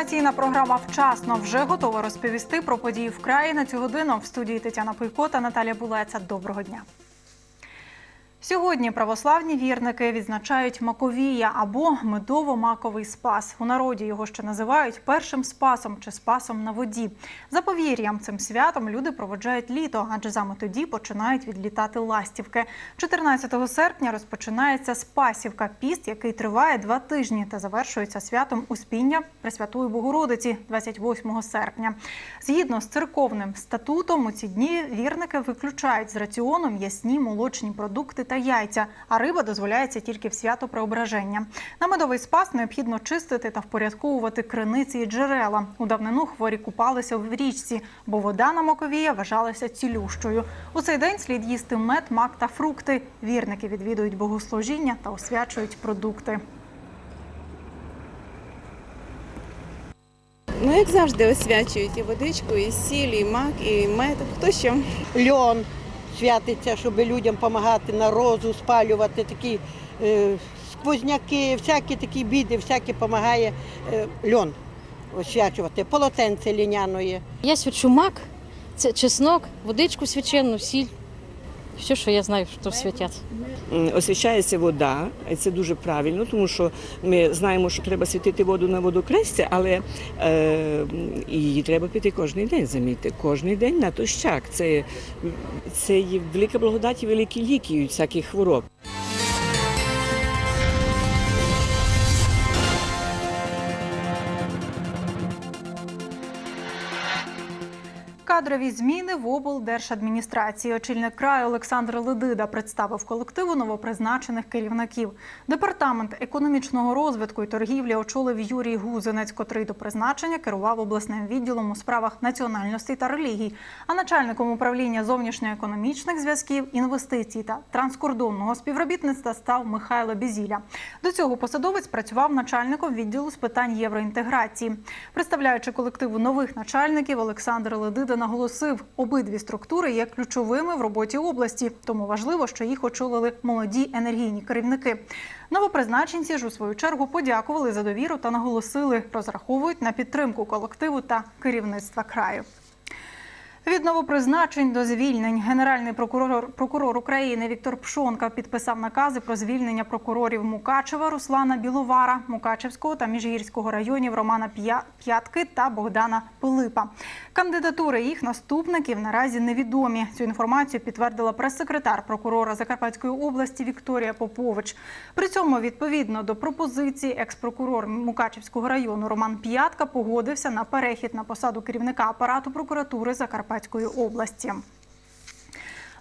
Інформаційна програма вчасно вже готова розповісти про події в краї на цю годину. В студії Тетяна Пийко та Наталя Булеца. Доброго дня. Сьогодні православні вірники відзначають Маковія або медово-маковий спас. У народі його ще називають першим спасом чи спасом на воді. За повір'ям, цим святом люди проводжають літо, адже саме тоді починають відлітати ластівки. 14 серпня розпочинається Спасівка, піст, який триває два тижні та завершується святом Успіння Пресвятої Богородиці 28 серпня. Згідно з церковним статутом, у ці дні вірники виключають з раціону м'ясні молочні продукти та яйця, а риба дозволяється тільки в свято преображення. На медовий спас необхідно чистити та впорядковувати криниці і джерела. У давнину хворі купалися в річці, бо вода на Маковія вважалася цілющою. У цей день слід їсти мед, мак та фрукти. Вірники відвідують богослужіння та освячують продукти. Ну, як завжди, освячують і водичку, і сіль, і мак, і мед. Хто що? льон святиться, щоб людям допомагати на розу спалювати такі е, сквозняки, всякі такі біди, всякі допомагає е, льон освячувати, полотенце ліняної. Я свячу мак, це чеснок, водичку свячену, сіль. Все, що я знаю, що святять. освічається вода, і це дуже правильно, тому що ми знаємо, що треба світити воду на водокрестя, але е, її треба пити кожен день, замітьте, кожен день на тощак. Це, це є велика благодать і великі ліки від всяких хвороб. Кадрові зміни в облдержадміністрації. Очільник краю Олександр Ледида представив колективу новопризначених керівників. Департамент економічного розвитку і торгівлі очолив Юрій Гузинець, котрий до призначення керував обласним відділом у справах національностей та релігій. А начальником управління зовнішньоекономічних зв'язків, інвестицій та транскордонного співробітництва став Михайло Бізіля. До цього посадовець працював начальником відділу з питань євроінтеграції. Представляючи колективу нових начальників, Олександр Ледида наголосив, обидві структури є ключовими в роботі області, тому важливо, що їх очолили молоді енергійні керівники. Новопризначенці ж у свою чергу подякували за довіру та наголосили, розраховують на підтримку колективу та керівництва краю. Від новопризначень до звільнень генеральний прокурор прокурор України Віктор Пшонка підписав накази про звільнення прокурорів Мукачева Руслана Біловара, Мукачевського та Міжгірського районів Романа П'ятки та Богдана Пилипа. Кандидатури їх наступників наразі невідомі. Цю інформацію підтвердила прес-секретар прокурора Закарпатської області Вікторія Попович. При цьому відповідно до пропозиції екс-прокурор Мукачевського району Роман П'ятка погодився на перехід на посаду керівника апарату прокуратури Закарпатської області.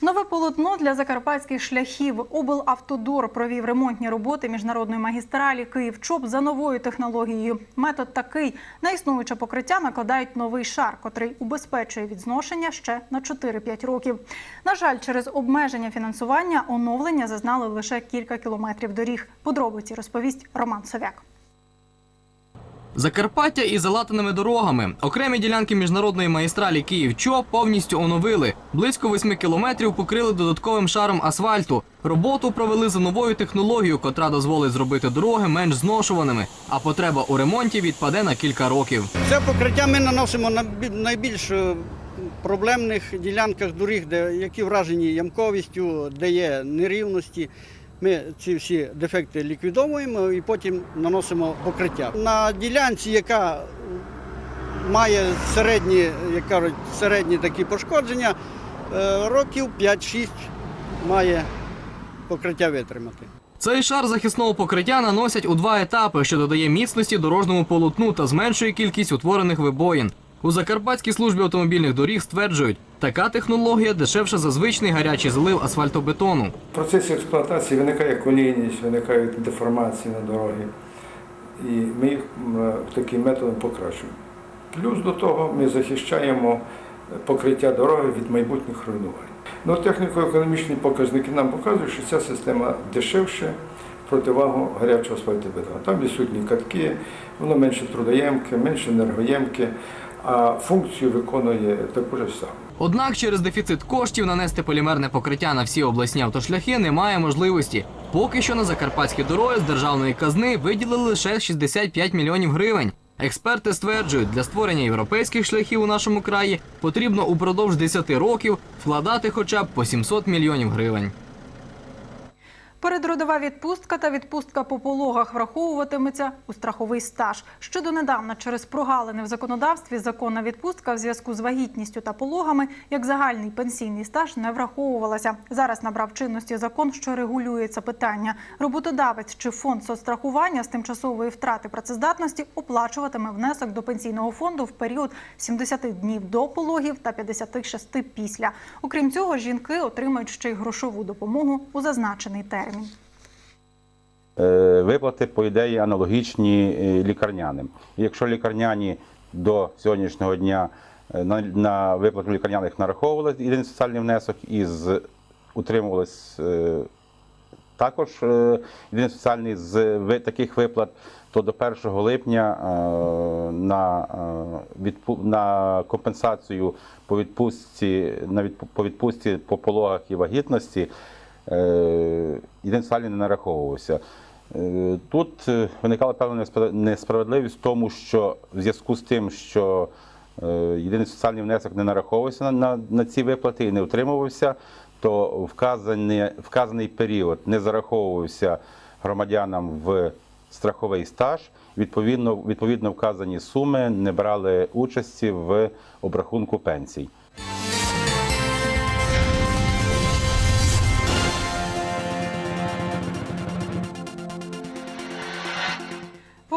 Нове полотно для закарпатських шляхів. Облавтодор провів ремонтні роботи міжнародної магістралі Київ-ЧОП за новою технологією. Метод такий: на існуюче покриття накладають новий шар, котрий убезпечує від зношення ще на 4-5 років. На жаль, через обмеження фінансування оновлення зазнали лише кілька кілометрів доріг. Подробиці розповість Роман Совяк. Закарпаття із залатаними дорогами. Окремі ділянки міжнародної магістралі Київ-Чоп повністю оновили. Близько 8 кілометрів покрили додатковим шаром асфальту. Роботу провели за новою технологією, котра дозволить зробити дороги менш зношуваними, а потреба у ремонті відпаде на кілька років. Це покриття ми наносимо на бі- найбільш е, проблемних ділянках доріг, де які вражені ямковістю, де є нерівності. Ми ці всі дефекти ліквідовуємо і потім наносимо покриття. На ділянці, яка має середні, як кажуть, середні такі пошкодження, е, років 5-6 має покриття витримати. Цей шар захисного покриття наносять у два етапи, що додає міцності дорожньому полотну та зменшує кількість утворених вибоїн. У Закарпатській службі автомобільних доріг стверджують, така технологія дешевша за звичний гарячий злив асфальтобетону. В процесі експлуатації виникає колійність, виникають деформації на дорогі. І ми їх таким методом покращуємо. Плюс до того ми захищаємо покриття дороги від майбутніх руйнувань. Ну, техніко-економічні показники нам показують, що ця система дешевше противагу гарячого асфальтобетону. Там відсутні катки, воно менше трудоємке, менше енергоємке, а функцію виконує таку ж саму. Однак через дефіцит коштів нанести полімерне покриття на всі обласні автошляхи немає можливості. Поки що на закарпатські дороги з державної казни виділили лише 65 мільйонів гривень. Експерти стверджують, для створення європейських шляхів у нашому краї потрібно упродовж 10 років вкладати хоча б по 700 мільйонів гривень. Передродова відпустка та відпустка по пологах враховуватиметься у страховий стаж. Щодо недавно через прогалини в законодавстві законна відпустка в зв'язку з вагітністю та пологами як загальний пенсійний стаж не враховувалася. Зараз набрав чинності закон, що регулює це питання. Роботодавець чи фонд соцстрахування з тимчасової втрати працездатності оплачуватиме внесок до пенсійного фонду в період 70 днів до пологів та 56 після. Окрім цього, жінки отримають ще й грошову допомогу у зазначений термін. Е, Виплати, по ідеї, аналогічні е, лікарняним. Якщо лікарняні до сьогоднішнього дня е, на, виплату лікарняних нараховували єдиний соціальний внесок і з, утримувались е, також єдиний соціальний з таких виплат, то до 1 липня на, компенсацію по відпустці, на відпустці по пологах і вагітності е, єдиний соціальний не нараховувався. Е, Тут е, виникала певна неспра- несправедливість в тому, що в зв'язку з тим, що е, єдиний соціальний внесок не нараховувався на, на, на ці виплати і не утримувався, то вказаний, вказаний період не зараховувався громадянам в страховий стаж. Відповідно, відповідно вказані суми не брали участі в обрахунку пенсій.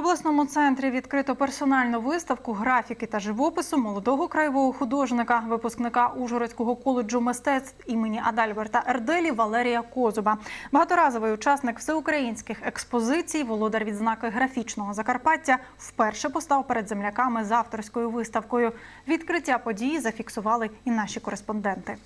Обласному центрі відкрито персональну виставку графіки та живопису молодого краєвого художника, випускника Ужгородського коледжу мистецтв імені Адальберта Ерделі Валерія Козуба. Багаторазовий учасник всеукраїнських експозицій, володар відзнаки графічного Закарпаття, вперше постав перед земляками з авторською виставкою. Відкриття події зафіксували і наші кореспонденти.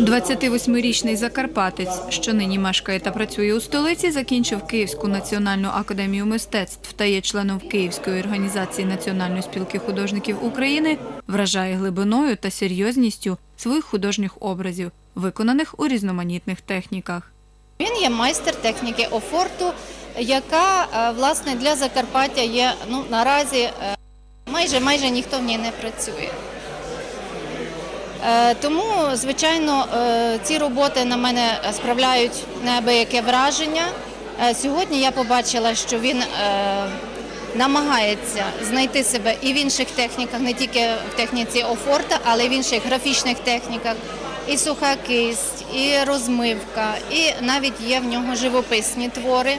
28-річний закарпатець, що нині мешкає та працює у столиці, закінчив Київську національну академію мистецтв та є членом Київської організації Національної спілки художників України, вражає глибиною та серйозністю своїх художніх образів, виконаних у різноманітних техніках. Він є майстер техніки офорту, яка е, власне для Закарпаття є ну наразі е, майже майже ніхто в ній не працює. Е, Тому, звичайно, е, ці роботи на мене справляють неабияке враження. Е, Сьогодні я побачила, що він намагається знайти себе і в інших техніках, не тільки в техніці офорта, але й в інших графічних техніках. І суха кисть, і розмивка, і навіть є в нього живописні твори.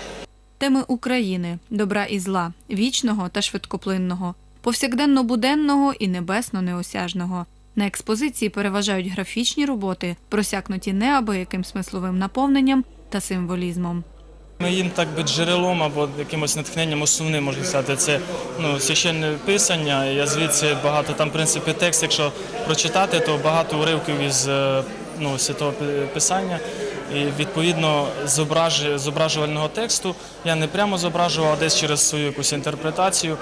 Теми України, добра і зла, вічного та швидкоплинного, повсякденно-буденного і небесно-неосяжного. На експозиції переважають графічні роботи, просякнуті неабияким смисловим наповненням та символізмом. Моїм так би джерелом або якимось натхненням основним можна сказати, це ну священне писання. Я звідси багато там в принципі текст, якщо прочитати, то багато уривків із е, ну, святого писання. І відповідно зображ, зображувального тексту я не прямо зображував, а десь через свою якусь інтерпретацію.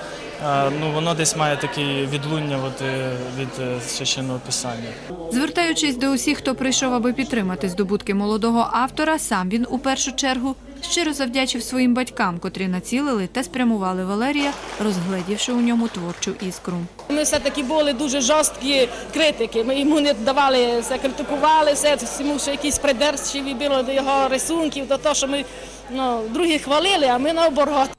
Ну воно десь має таке відлуння от, е, від е, священного писання. Звертаючись до усіх, хто прийшов, аби підтримати здобутки молодого автора, сам він у першу чергу щиро завдячив своїм батькам, котрі націлили та спрямували Валерія, розгледівши у ньому творчу іскру. Ми все-таки були дуже жорсткі критики. Ми йому не давали, все критикували, все йому ще якісь придирчиві було до його рисунків, до того, що ми ну, другі хвалили, а ми наоборот.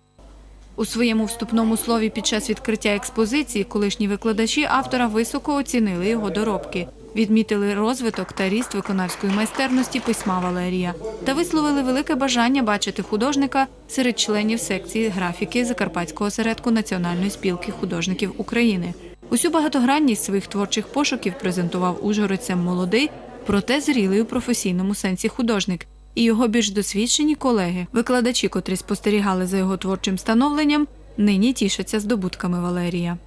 У своєму вступному слові під час відкриття експозиції колишні викладачі автора високо оцінили його доробки, відмітили розвиток та ріст виконавської майстерності письма Валерія та висловили велике бажання бачити художника серед членів секції графіки Закарпатського осередку Національної спілки художників України. Усю багатогранність своїх творчих пошуків презентував ужгородцям молодий, проте зрілий у професійному сенсі художник. І його більш досвідчені колеги, викладачі, котрі спостерігали за його творчим становленням, нині тішаться здобутками Валерія.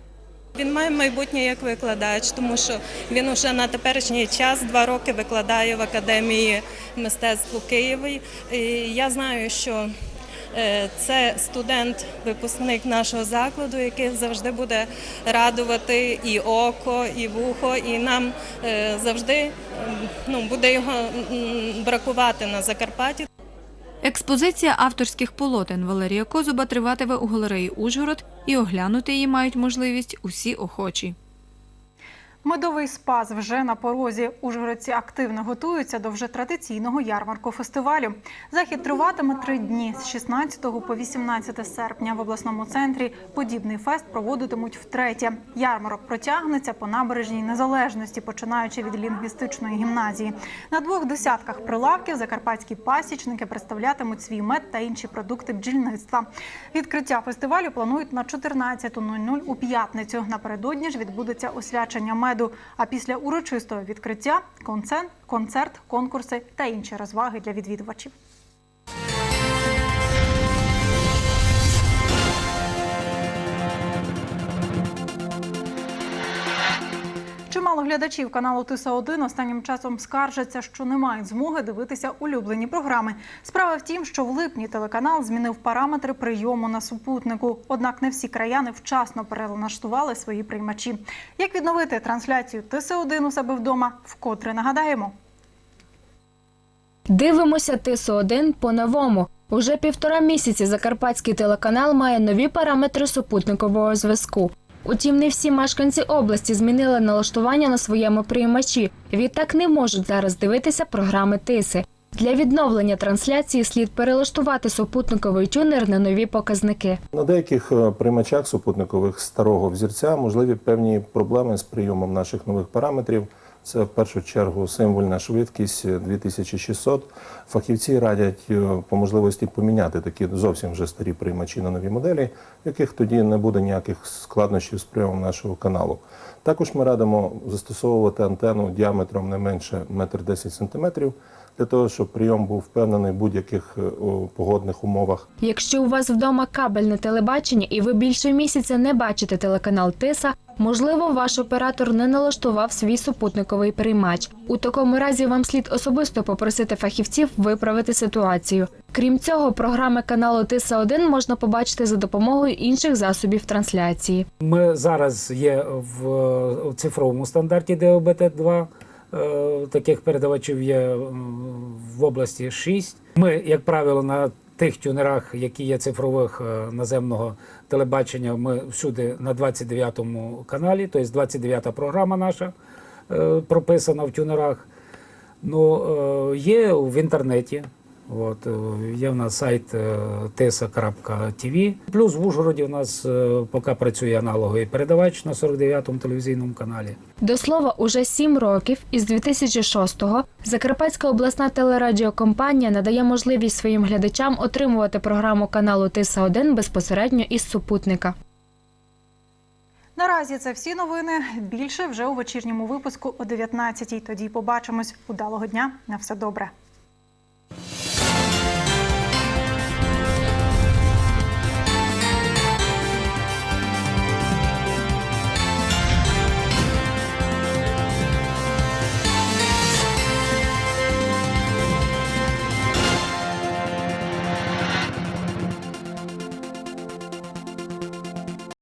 Він має майбутнє як викладач, тому що він уже на теперішній час два роки викладає в академії мистецтв у Києві. Я знаю, що це студент, випускник нашого закладу, який завжди буде радувати і око, і вухо, і нам е, завжди ну, буде його бракувати на Закарпатті. Експозиція авторських полотен Валерія Козуба триватиме у галереї Ужгород і оглянути її мають можливість усі охочі. Медовий спас вже на порозі. Ужгородці активно готуються до вже традиційного ярмарку фестивалю. Захід триватиме три дні з 16 по 18 серпня. В обласному центрі подібний фест проводитимуть втретє. Ярмарок протягнеться по набережній незалежності, починаючи від лінгвістичної гімназії. На двох десятках прилавків закарпатські пасічники представлятимуть свій мед та інші продукти бджільництва. Відкриття фестивалю планують на 14.00 у п'ятницю. Напередодні ж відбудеться освячення меду. А після урочистого відкриття концерт, концерт, конкурси та інші розваги для відвідувачів. Чимало глядачів каналу Тиса 1 останнім часом скаржаться, що не мають змоги дивитися улюблені програми. Справа в тім, що в липні телеканал змінив параметри прийому на супутнику. Однак не всі краяни вчасно перелаштували свої приймачі. Як відновити трансляцію Тиса 1 у себе вдома? Вкотре нагадаємо. Дивимося тису 1 по-новому. Уже півтора місяці закарпатський телеканал має нові параметри супутникового зв'язку. Утім, не всі мешканці області змінили налаштування на своєму приймачі. Відтак не можуть зараз дивитися програми тиси. Для відновлення трансляції слід перелаштувати супутниковий тюнер на нові показники. На деяких е, приймачах супутникових старого взірця можливі певні проблеми з прийомом наших нових параметрів. Це в першу чергу символьна швидкість е, 2600. Фахівці радять е, по можливості поміняти такі зовсім вже старі приймачі на нові моделі, яких тоді не буде ніяких складнощів з прийомом нашого каналу. Також ми радимо застосовувати антенну діаметром не менше 1,10 м для того, щоб прийом був впевнений в будь-яких е, погодних умовах. Якщо у вас вдома кабельне телебачення і ви більше місяця не бачите телеканал Тиса, можливо, ваш оператор не налаштував свій супутниковий приймач. У такому разі вам слід особисто попросити фахівців виправити ситуацію. Крім цього, програми каналу Тиса 1 можна побачити за допомогою інших засобів трансляції. Ми зараз є в цифровому стандарті ДОБТ-2. Е, Таких передавачів є в області 6. Ми, як правило, на тих тюнерах, які є цифрових е, наземного телебачення, ми всюди на 29-му каналі, тобто 29-та програма наша е, прописана в тюнерах. Ну, е, є в інтернеті. От, е, є в нас сайт е, tesa.tv. Плюс в Ужгороді у нас поки працює аналоговий передавач на 49-му телевізійному каналі. До слова, уже сім років із 2006-го Закарпатська обласна телерадіокомпанія надає можливість своїм глядачам отримувати програму каналу Тиса 1 безпосередньо із супутника. Наразі це всі новини. Більше вже у вечірньому випуску о 19-й. Тоді побачимось. Удалого дня. На все добре.